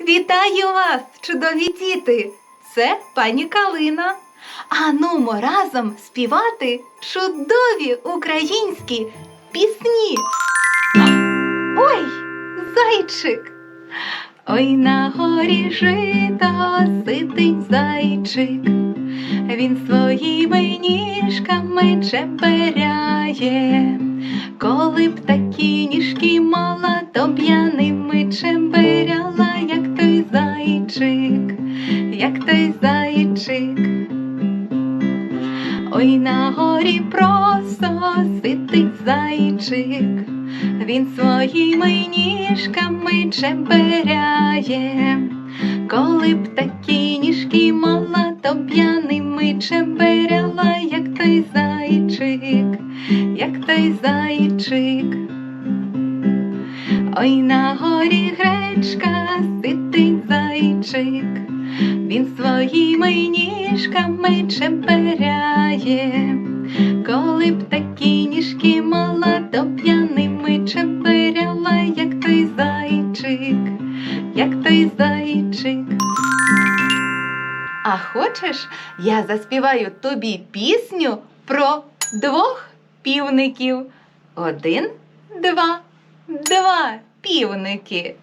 Вітаю вас, чудові діти! Це пані Калина. А нумо разом співати чудові українські пісні. Ой, зайчик! Ой, на горі жито сидить зайчик. Він своїми ніжками чеберяє. Коли б такі ніжки мала, то б я ними чеберяла, як зайчик, як той зайчик. Ой, на горі просто сидить зайчик, він своїми ніжками чеберяє. Коли б такі ніжки мала, то я чеберяла, як той зайчик, як той зайчик. Ой, на горі гречка сидить зайчик, він своїми ніжками чеберяє. Коли б такі ніжки мала, то б я ними чеберяла, як той зайчик, як той зайчик. А хочеш, я заспіваю тобі пісню про двох півників. Один, два, два півники.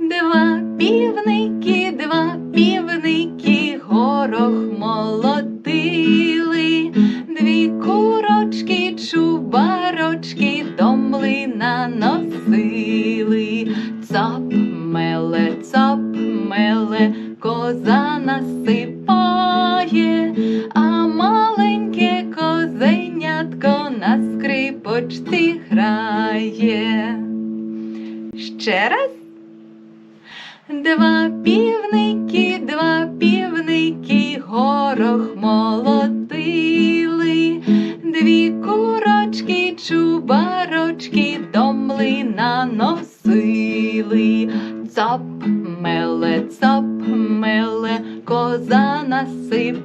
Два півники, два півники, горох молотили, дві курочки, чубарочки до млина носили. Цап меле, цап меле, коза насипає, а маленьке козенятко на скрипочці Ще раз. Два півники, два півники, горох молотили, дві курочки, чубарочки до млина носили. Цап меле, цап меле, коза насипає,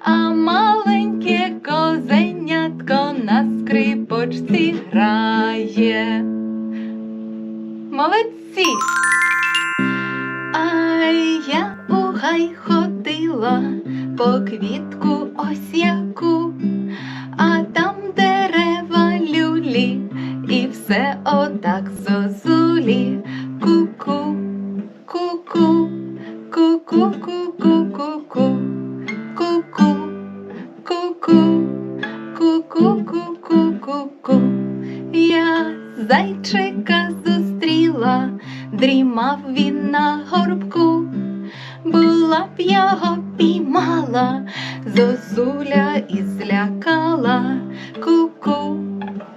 а квітку ось яку, а там дерева люлі, і все отак зозулі. Ку-ку, ку-ку, ку-ку-ку-ку-ку-ку, ку-ку, ку-ку, ку-ку-ку-ку-ку-ку. Я зайчика зустріла, дрімав він на горбку. Була б його піймала, зозуля і злякала. Ку-ку,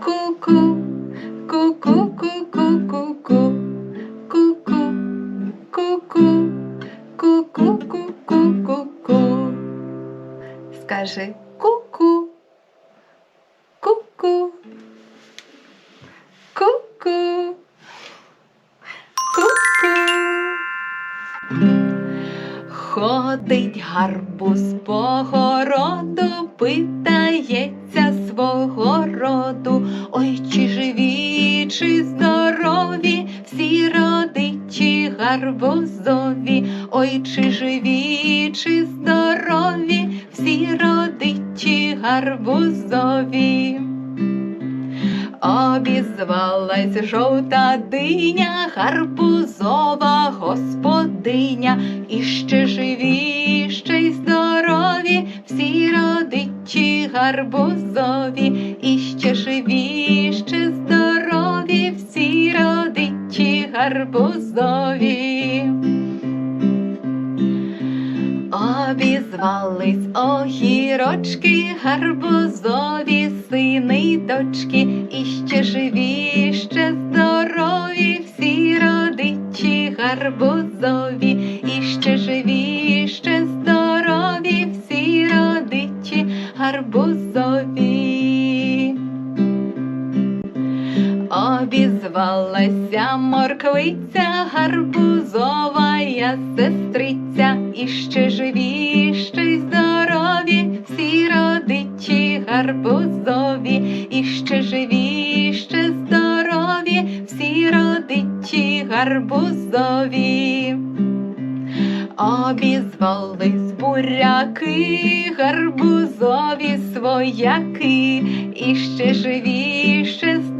ку-ку, ку-ку, ку-ку, ку-ку, ку-ку, ку-ку, ку-ку, ку-ку, ку-ку. Скажи Ходить гарбуз по городу, питається свого роду. Ой, чи живі, чи здорові, всі родичі гарбузові. Ой, чи живі, чи здорові, всі родичі гарбузові. Обізвалась жовта диня, гарбузова господиня, і ще живі, ще й здорові, всі родичі гарбузові, і ще живі, ще здорові, всі родичі гарбузові. Обізвались огірочки, гарбузові сини й дочки, і ще живі, ще здорові, всі родичі гарбузові, і ще живі, ще здорові, всі родичі гарбузові. Обізвалася морквиця, гарбузова я сестриця, і ще живі, ще й здорові, всі родичі гарбузові, і ще живі, ще здорові, всі родичі гарбузові. Обізвались буряки, гарбузові свояки, і ще живі, ще здорові,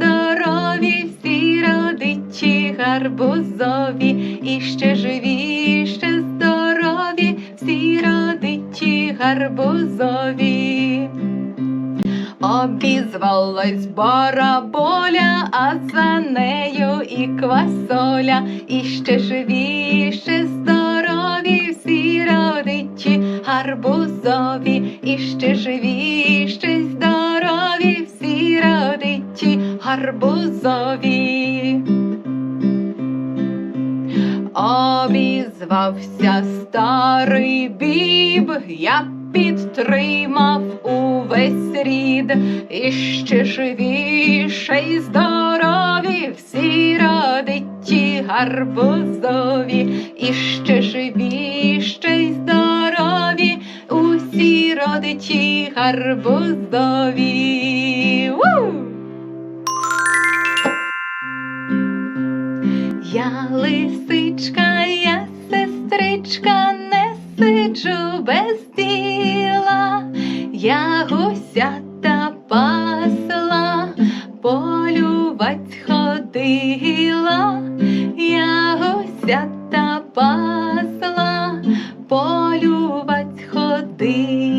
всі родичі гарбузові, і ще живі, ще здорові, всі родичі гарбузові. Обізвалась бараболя, а за нею і квасоля, і ще живі, ще здорові, всі родичі гарбузові, і ще живі, ще гарбузові. Обізвався старий біб, я підтримав увесь рід, і ще живі, ще й здорові, всі родичі гарбузові, і ще живі, ще й здорові, усі родичі гарбузові. Лисичка, я сестричка, не сиджу без діла, я гусята пасла, полювать ходила, я гусята пасла, полювать ходила.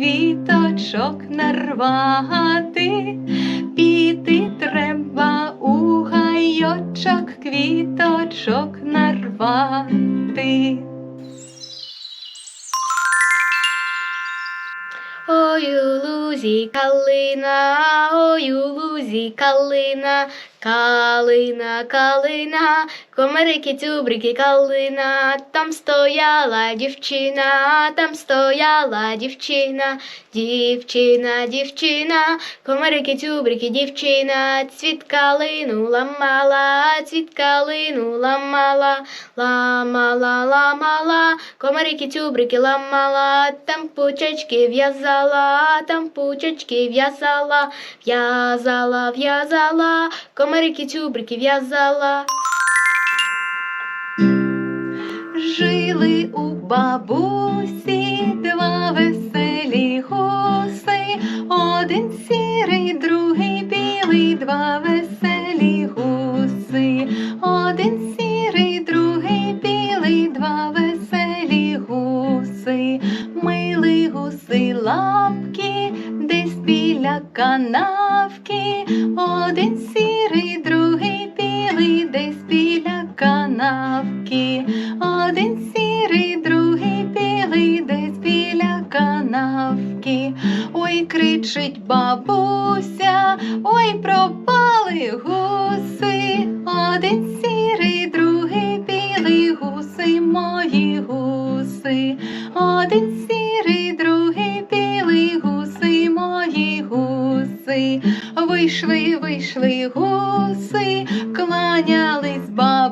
Квіточок нарвати, лузі калина, ой, у лузі калина, калина, калина, комарики, тюбрики, калина, там стояла дівчина, там стояла дівчина, дівчина, дівчина, комарики, тюбрики, дівчина, цвіт калину ламала, цвіт калину ламала, ламала, ламала, комарики, тюбрики ламала, там пучечки в'язала, там пучечки в'язала, в'язала, в'язала, комарики, тюбрики в'язала. Жили у бабусі два веселі гуси, один сірий, другий білий, два веселі гуси, один сірий, канавки, один сірий, другий білий, десь біля канавки, один сірий, другий білий, десь біля канавки. Ой, кричить бабуся, ой, пропали гуси, один сірий, другий білий, гуси мої гуси, один сірий, Вийшли, вийшли гуси, кланялись бабусі,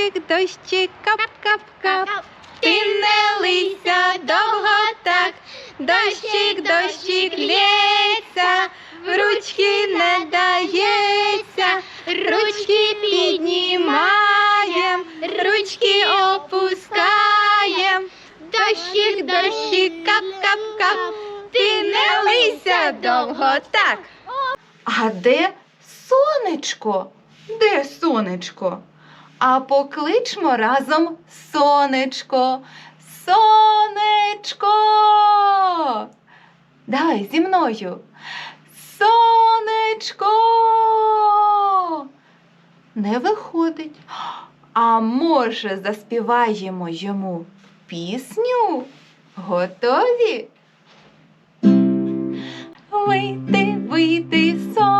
дощик, дощик, кап-кап-кап. Ти не лися довго так, дощик, дощик лється, ручки не дається, ручки піднімаєм, ручки опускаєм, дощик, дощик, кап-кап-кап. Ти не лися довго так. А де сонечко? Де сонечко? А покличмо разом сонечко. Сонечко. Давай зі мною. Сонечко. Не виходить. А може, заспіваємо йому пісню? Готові? Вийди, вийди, сонечко,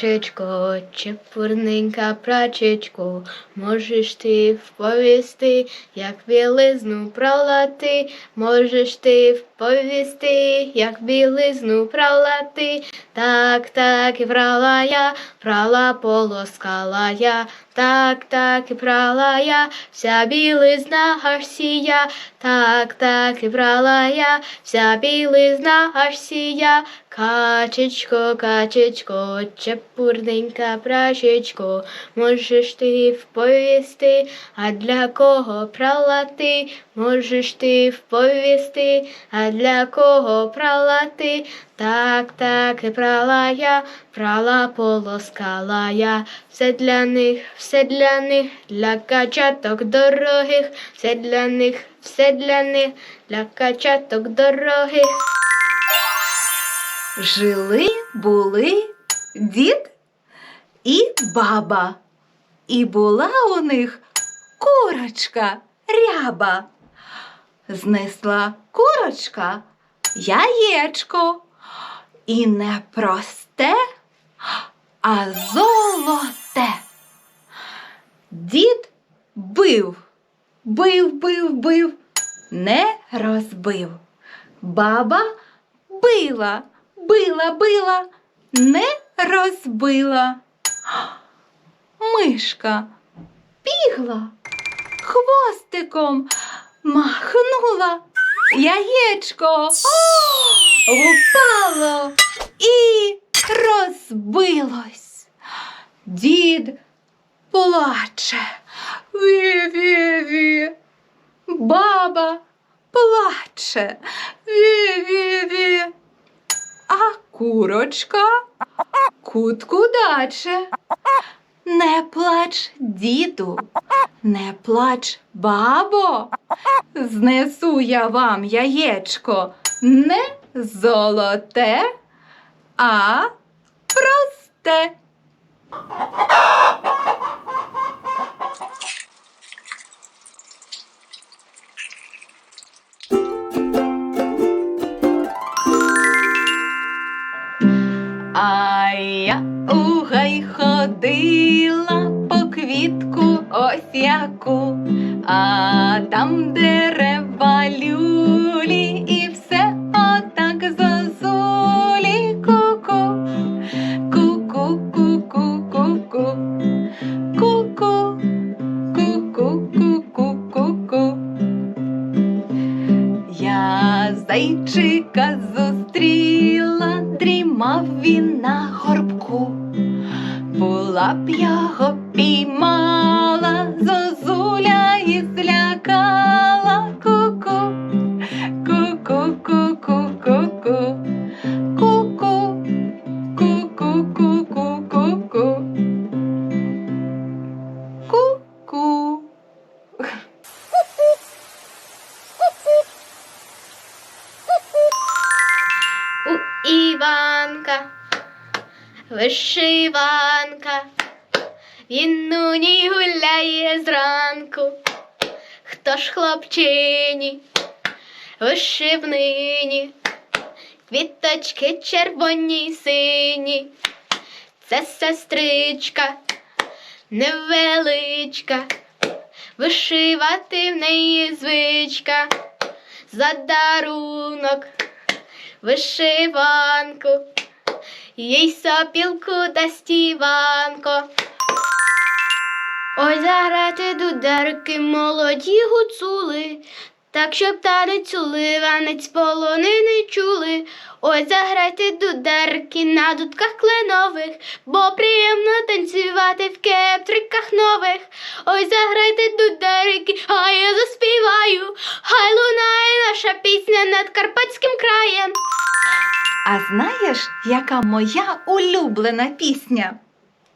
Качечко, чепурненька прачечко, можеш ти вповісти, як білизну пролати, можеш ти вповісти, як білизну пролати. Так, так і врала я, прала полоскала я, так, так і прала я, вся білизна аж сія, так, так і прала я, вся білизна аж сія. Качечко, качечко, чепурненька прачечко, можеш ти вповісти, а для кого прала ти, можеш ти вповісти, а для кого прала ти, так, так і прала я, прала полоскала я, все для них, все для них, для качаток дорогих, все для них, все для них, для качаток дорогих. Жили були дід і баба. І була у них курочка ряба. Знесла курочка яєчко. І не просте, а золоте. Дід бив, бив, бив, бив, не розбив. Баба била, била, била, не розбила. Мишка бігла, хвостиком махнула, яєчко впало і розбилось. Дід плаче. Ві-ві-ві. Баба плаче. Ві-ві-ві. А курочка кутку даче. Не плач, діду, не плач, бабо. Знесу я вам яєчко не золоте, а просте. А я у гай ходила по квітку ось яку, а там дерева Lapia Hoppy Mom. Хто ж хлопчині, вишивнині, квіточки червоні й сині, це сестричка невеличка, вишивати в неї звичка, за дарунок, вишиванку, їй сопілку дасть Іванко. Ой, заграти дударки, молоді гуцули, так щоб танець уливанець полонини чули. Ой, заграйте дударки на дудках кленових, бо приємно танцювати в кептриках нових. Ой, заграйте дударки, а я заспіваю, хай лунає наша пісня над карпатським краєм. А знаєш, яка моя улюблена пісня?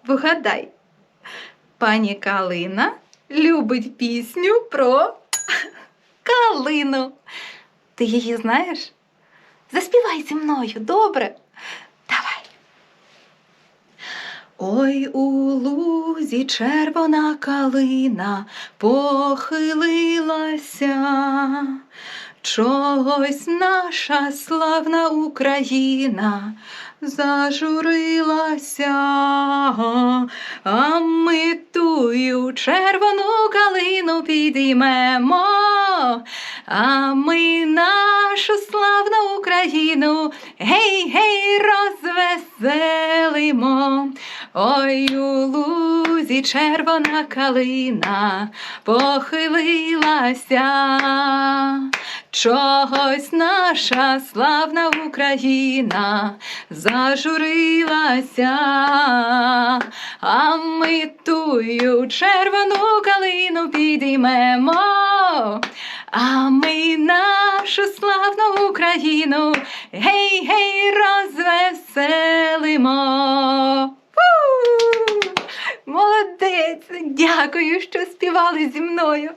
Вгадай. Пані Калина любить пісню про калину. Ти її знаєш? Заспівай зі мною, добре? Давай. Ой, у лузі червона калина похилилася. Чогось наша славна Україна зажурилася, а ми тую червону калину підіймемо, а ми нашу славну Україну гей, гей, розвеселимо. Ой, у лузі червона калина похилилася. Чогось наша славна Україна зажурилася, а ми тую червону калину підіймемо, а ми нашу славну Україну гей, гей, розвеселимо. Фу! Молодець! Дякую, що співали зі мною.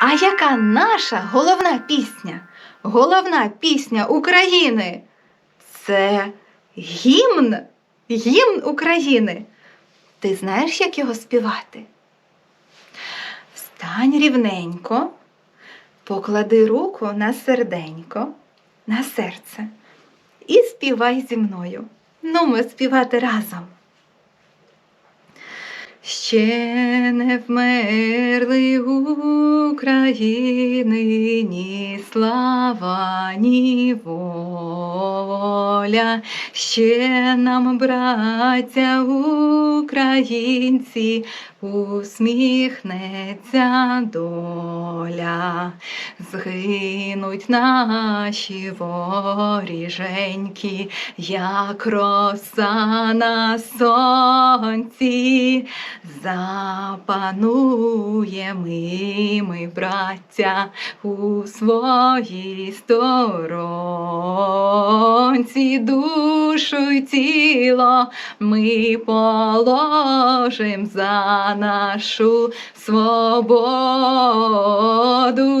А яка наша головна пісня? Головна пісня України? Це гімн, гімн України. Ти знаєш, як його співати? Встань рівненько, поклади руку на серденько, на серце і співай зі мною. Ну, ми співати разом. Ще не вмерли України ні слава, ні воля, ще нам, браття українці, усміхнеться доля, згинуть наші воріженьки, як роса на сонці, запануємо ми, браття, у своїй сторонці, душу й тіло ми положим за нашу свободу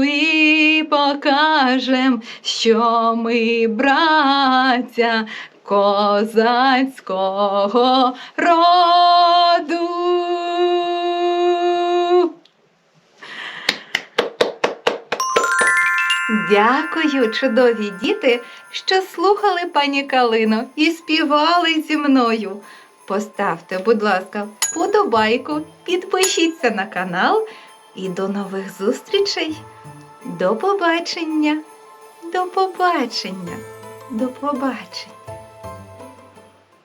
і покажем, що ми браття козацького роду. Дякую, чудові діти, що слухали пані Калину і співали зі мною. Поставте, будь ласка, вподобайку, підпишіться на канал і до нових зустрічей. До побачення. До побачення. До побачення.